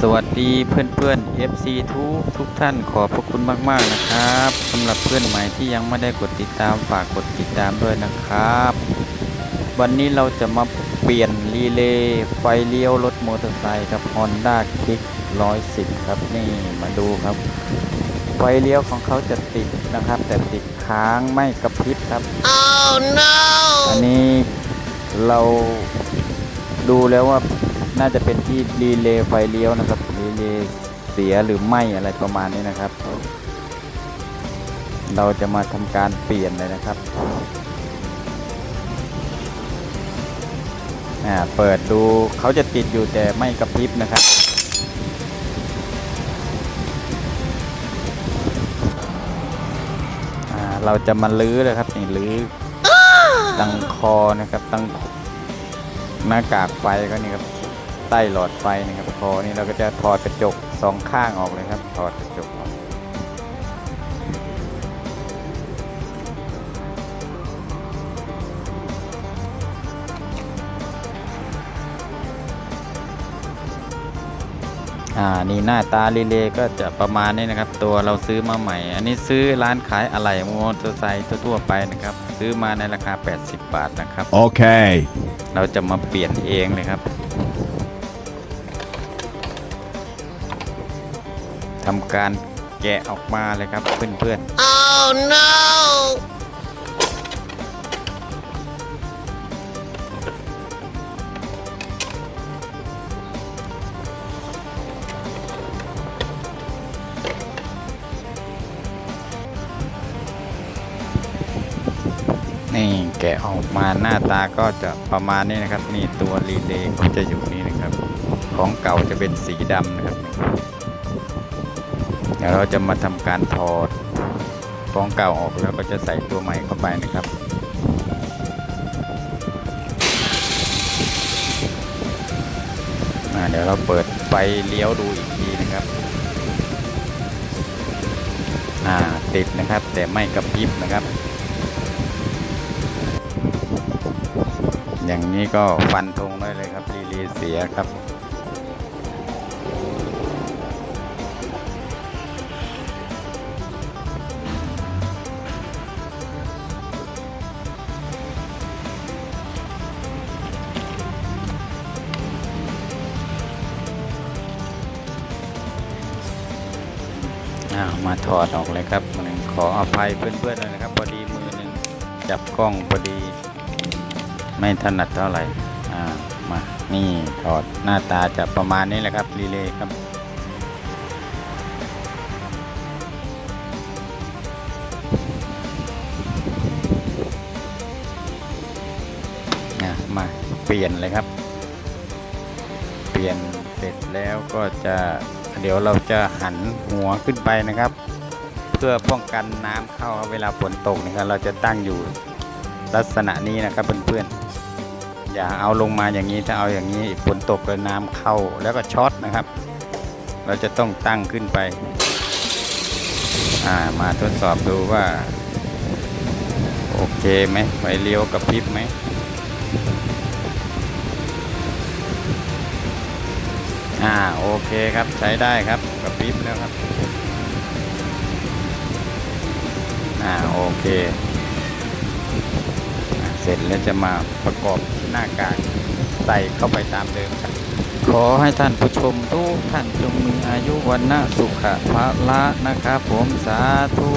สวัสดีเพื่อนเพื่อนๆ FC ทุกทุกท่านขอบพระคุณมาก ๆ นะครับสำหรับเพื่อนใหม่ที่ยังไม่ได้กดติดตามฝากกดติดตามด้วยนะครับ วันนี้เราจะมาเปลี่ยนรีเลย์ไฟเลี้ยวรถมอเตอร์ไซค์ครับ Honda Kick 110 ครับนี่มาดูครับ ไฟเลี้ยวของเขาจะติดนะครับ แต่ติดค้างไม่กระพริบครับ Oh no! อันนี้เราดูแล้วว่า น่าจะเป็นที่รีเลย์ไฟเลี้ยวนะครับรีเลย์เสียหรือไม่อะไรประมาณนี้นะครับ เราจะมาทำการเปลี่ยนเลยนะครับอ่าเปิดดูเขาจะติดอยู่แต่ไม่กระพริบนะครับอ่าเราจะมาลื้อเลยครับนี่ลื้อตั้งคอนะครับตั้งหน้ากากไฟก็นี่ครับ ใต้หลอดไฟนะครับคอนี่เราก็จะถอดกระจกสองข้างออกเลยครับ ถอดกระจกออกอ่านี่หน้าตารีเลย์ก็จะประมาณนี้นะครับ ตัวเราซื้อมาใหม่ อันนี้ซื้อร้านขายอะไหล่มอเตอร์ไซค์ทั่วๆไปนะครับ ซื้อมาในราคา 80 บาทนะครับ Okay. เราจะมาเปลี่ยนเองเลยครับ ทำการแกะออกมาเลยครับเพื่อน Oh no! ๆนี่แกะออกมาหน้าตาก็จะประมาณนี้นะครับ นี่ตัวรีเลย์ก็จะอยู่นี่นะครับ ของเก่าจะเป็นสีดำนะครับเดี๋ยวเราจะมาทำการถอดของเก่าออกแล้วก็จะใส่ตัวใหม่เข้าไปนะครับเดี๋ยวเราเปิดไฟเลี้ยวดูอีกทีนะครับ อ่าติดนะครับแต่ไม่กระพริบนะครับ อย่างนี้ก็ฟันธงได้เลยครับรีเลเสียครับ อ้าวมาถอดออกเลยครับหนึ่งขออภัยเพื่อนๆเลยนะครับ พอดีมือหนึ่งจับกล้องพอดี ไม่ถนัดเท่าไหร่อ่ามานี่ถอดหน้าตาจะประมาณนี้แหละครับรีเลย์ครับมาเปลี่ยนเลยครับ เปลี่ยนเสร็จแล้วก็จะ เดี๋ยวเราจะหันหัวขึ้นไปนะครับ เพื่อป้องกันน้ำเข้าเวลาฝนตกนะครับเราจะตั้งอยู่ลักษณะนี้นะครับเพื่อนๆอย่าเอาลงมาอย่างนี้ถ้าเอาอย่างนี้ฝนตกแล้วน้ำเข้าแล้วก็ช็อตนะครับ เราจะต้องตั้งขึ้นไปามาทดสอบดูว่า โอเคไหมไฟเลี้ยวกับพริบไหม อ่าโอเคครับใช้ได้ครับกระพริบแล้วครับอ่าโอเคอเสร็จแล้วจะมาประกอบหน้ากากใส่เข้าไปตามเดิมครับ ขอให้ท่านผู้ชมทุกท่านจงมีอายุวันนะสุขะพละนะครับผมสาธุ